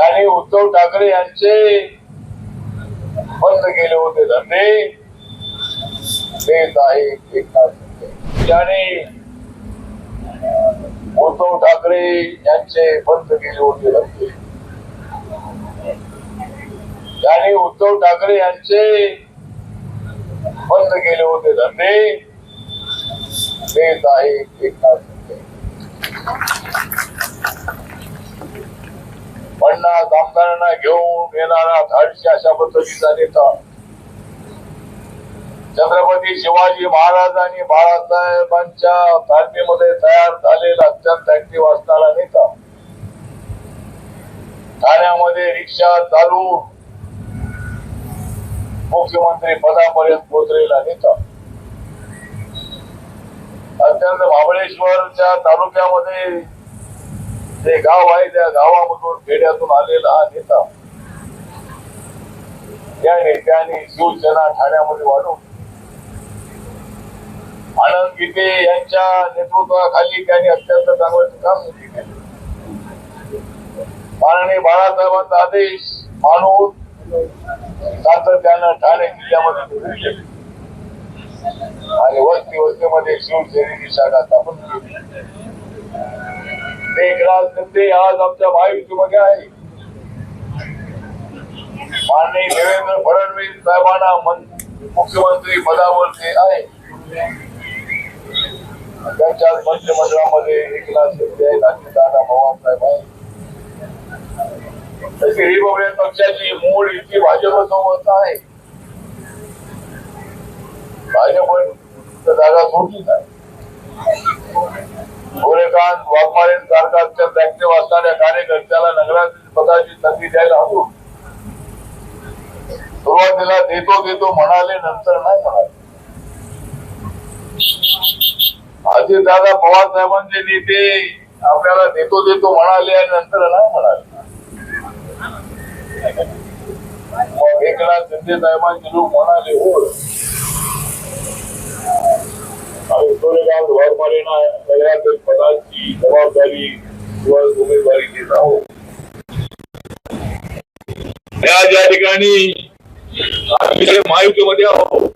ज्याने उद्धव ठाकरे यांचे बंद केले होते धंदे देत आहे एकनाथ शिंदे ज्याने उद्धव ठाकरे यांचे बंद केले होते धंदे ज्याने उद्धव ठाकरे यांचे बंद केले होते धंदे देत आहे एकनाथ शिंदे शेतकऱ्यांना कामगारांना घेऊन येणारा धाडशी अशा पद्धतीचा नेता. छत्रपती शिवाजी महाराज आणि बाळासाहेबांच्या तालमीमध्ये तयार झालेला अत्यंत ऍक्टिव्ह असणारा नेता. ठाण्यामध्ये रिक्षा चालू मुख्यमंत्री पदापर्यंत पोहोचलेला नेता. अत्यंत महाबळेश्वरच्या तालुक्यामध्ये जे गाव आहे त्या गावामधून खेड्यातून आलेला हा नेता या नेत्याने शिवसेना ठाण्यामध्ये वाढवली आनंद गीते यांच्या नेतृत्वाखाली त्यांनी अत्यंत चांगलं काम केले. माननीय बाळासाहेबांचा आदेश मानून सातत्यानं ठाणे जिल्ह्यामध्ये आणि वस्ती वस्तीमध्ये शिवसेनेची शाखा स्थापन केली. मेघराज नंदे आज आमच्या महायुतीमध्ये आहे. माननीय देवेंद्र फडणवीस साहेबांना मुख्यमंत्री पदावर ते आहे. त्यांच्या मंत्रिमंडळामध्ये एकनाथ शिंदे आहेत आणि दादा पवार साहेब आहेत. तशी रिपब्लिकन पक्षाची मूळ इतकी भाजपसोबत आहे. भाजप जागा सोडली नाही गोरेकांत वाघमारेंसारखा अत्यंत ऍक्टिव्ह असणाऱ्या कार्यकर्त्याला नगराध्यक्ष पदाची संधी द्यायला हवी. सुरुवातीला देतो घेतो म्हणाले नंतर नाही म्हणाले. अजित दादा पवार साहेबांचे नेते आपल्याला देतो देतो म्हणाले आणि नंतर नाही म्हणाले. मग एकनाथ शिंदे साहेबांचे लोक म्हणाले हो गोरेगाव वाघमारेंना पदाची जबाबदारी किंवा उमेदवारी देत आहोत त्या ज्या ठिकाणी आम्ही महायुतीमध्ये आहोत